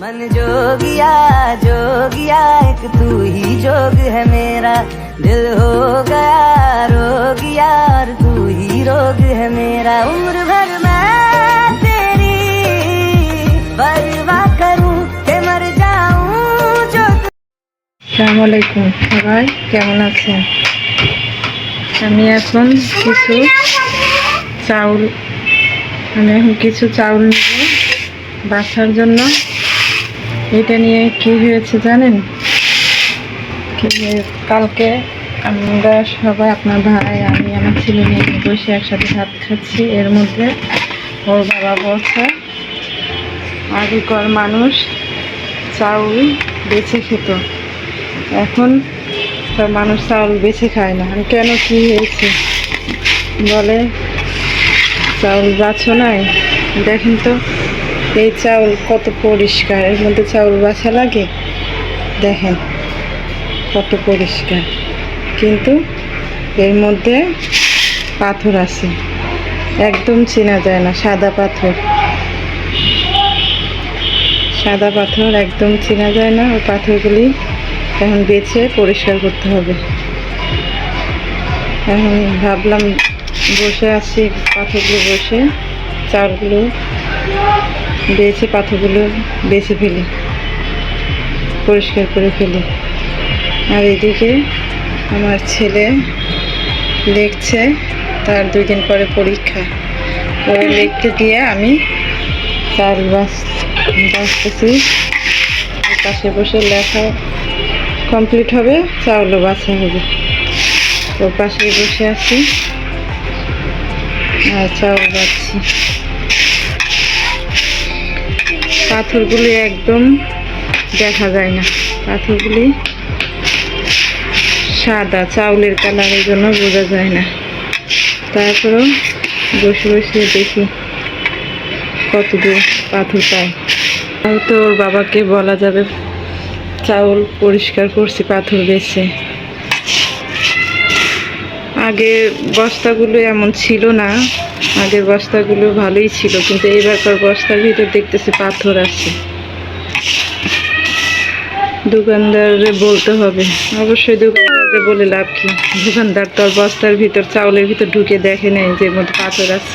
मन जोगिया जोगिया एक तू ही जोग है मेरा दिल हो गया रोगिया और तू ही रोग है मेरा उम्र भर मैं तेरी परवाह करूं के मर जाऊं जो तू আসসালামু আলাইকুম সবাই কেমন আছেন আমি এখন কিছু চাউল আমি এখন কিছু চাউল নেব বাসার জন্য এটা নিয়ে কি হয়েছে জানেন? কালকে আমরা সবাই, আপনার ভাই, আমি, আমার ছেলে মেয়ে বসে একসাথে ভাত খাচ্ছি। এর মধ্যে ওর বাবা বলছে, আগেকার মানুষ চাউল বেছে খেত। এখন মানুষ চাউল বেছে খায় না। কেন কি হয়েছে? বলে, চাউল বাছো নাই। দেখেন তো এই চাউল কত পরিষ্কার, এর মধ্যে চাউল বাছা লাগে? দেখেন, কত পরিষ্কার। কিন্তু এর মধ্যে পাথর আছে। একদম চেনা যায় না, সাদা পাথর। সাদা পাথর একদম চেনা যায় না ওই পাথরগুলি এখন বেছে পরিষ্কার করতে হবে। এখন ভাবলাম বসে আছি, পাথরগুলো বসে চালগুলো বেছে পাথরগুলো বেছে ফেলি, পরিষ্কার করে ফেলি। আর এদিকে আমার ছেলে লিখছে তার দুই দিন পরে পরীক্ষা। ওই লিখতে দিয়ে আমি চাল বাস বাঁচতেছি পাশে বসে লেখা কমপ্লিট হবে চাউলও বাছা হবে। তো পাশে বসে আছি। আর চাউল বাচ্ছি পাথরগুলি একদম দেখা যায় না। পাথরগুলি সাদা, চাউলের কালারের জন্য বোঝা যায় না। তারপরেও বসে বসে দেখি কত দূর পাথর পাই হয়তো ওর বাবাকে বলা যাবে, চাউল পরিষ্কার করছি, পাথর বেছে। আগে বস্তাগুলো এমন ছিল না, আগের বস্তাগুলো ভালোই ছিল, কিন্তু এইবারকার বস্তার ভিতর দেখতেছি পাথর আছে। দোকানদারে বলতে হবে। অবশ্যই দোকানদারে বলে লাভ কি? দোকানদার তোর বস্তার ভিতর, চাউলের ভিতর ঢুকে দেখে নেই যে মধ্যে পাথর আছে।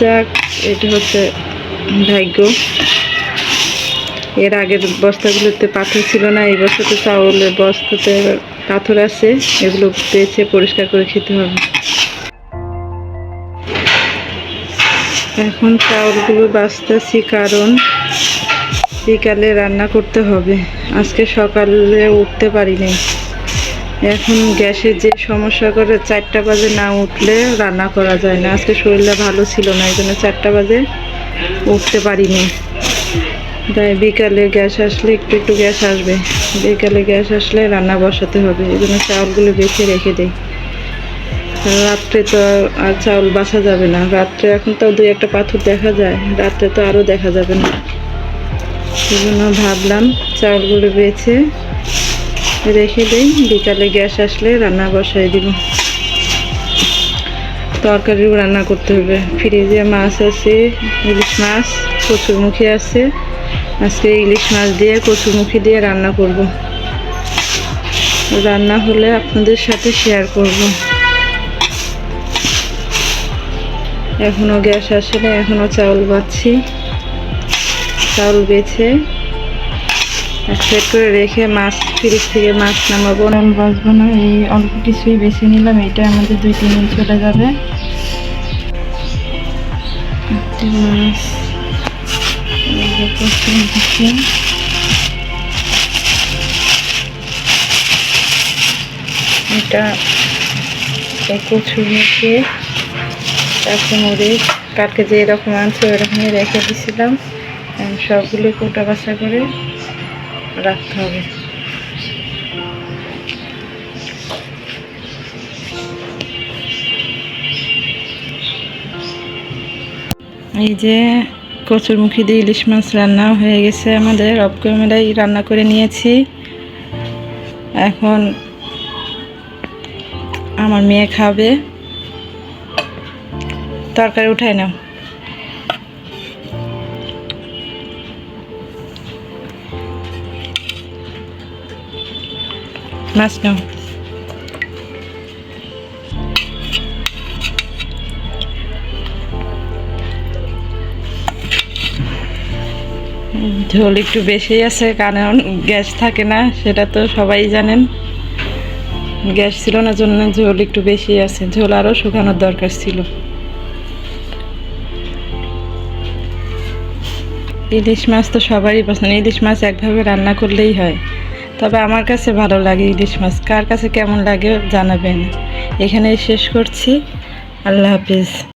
যাক, এটা হচ্ছে ভাগ্য। এর আগের বস্তাগুলোতে পাথর ছিল না, এই বস্তাতে চাউলের বস্তাতে পাথর আছে, এগুলো পেয়েছে পরিষ্কার করে খেতে হবে। এখন চাউলগুলো বাঁচতেছি, কারণ বিকালে রান্না করতে হবে। আজকে সকালে উঠতে পারি নাই এখন গ্যাসের যে সমস্যা করে চারটা বাজে না উঠলে রান্না করা যায় না। আজকে শরীরটা ভালো ছিল না, এই জন্য চারটা বাজে উঠতে পারিনি। তাই বিকালে গ্যাস আসলে একটু একটু গ্যাস আসবে। বিকালে গ্যাস আসলে রান্না বসাতে হবে, এই জন্য চাউলগুলো বেছে রেখে দেই। রাত্রে তো আর- চাউল বাছা যাবে না। রাত্রে এখন তো দুই একটা পাথর দেখা যায়, রাত্রে তো আরও দেখা যাবে না। সেই জন্য ভাবলাম চাউলগুলো বেছে রেখে দিই, বিকালে গ্যাস আসলে রান্না বসাই দিব। তরকারিও রান্না করতে হবে। ফ্রিজে মাছ আছে, ইলিশ মাছ কচুরমুখী আছে। আজকে ইলিশ মাছ দিয়ে কচুরমুখী দিয়ে রান্না করব। রান্না হলে আপনাদের সাথে শেয়ার করব। এখনও গ্যাস আসে না এখনও চাউল বাচ্ছি চাউল বেছে সেট করে রেখে মাছ ফ্রিজ থেকে মাছ নামাবো। চাউল বাঁচবো না এই অল্প কিছুই বেছে নিলাম এটা আমাদের দুই তিন দিন চলে যাবে। মাছ। কচুর মুখী। এটা কচুর মুখে এখন মরিচ কালকে যে এরকম আনছে ওরকমই রেখে এখন সবগুলো কোটা বাছা করে রাখতে হবে এই যে কচুরমুখী দিয়ে ইলিশ মাছ রান্না হয়ে গেছে আমাদের। অফ ক্যামেরাই রান্না করে নিয়েছি। এখন আমার মেয়ে খাবে। তরকারি উঠাই নাও। মাছ নাও। ঝোল একটু বেশি আছে, কারণ গ্যাস থাকে না, সেটা তো সবাই জানেন। গ্যাস ছিল না, জন্য ঝোল একটু বেশি আছে। ঝোল আরও শুকানোর দরকার ছিল। ইলিশ মাছ তো সবারই পছন্দ, ইলিশ মাছ একভাবে রান্না করলেই হয়। তবে আমার কাছে ভালো লাগে ইলিশ মাছ। কার কাছে কেমন লাগে জানাবেন। এখানেই শেষ করছি। আল্লাহ হাফিজ।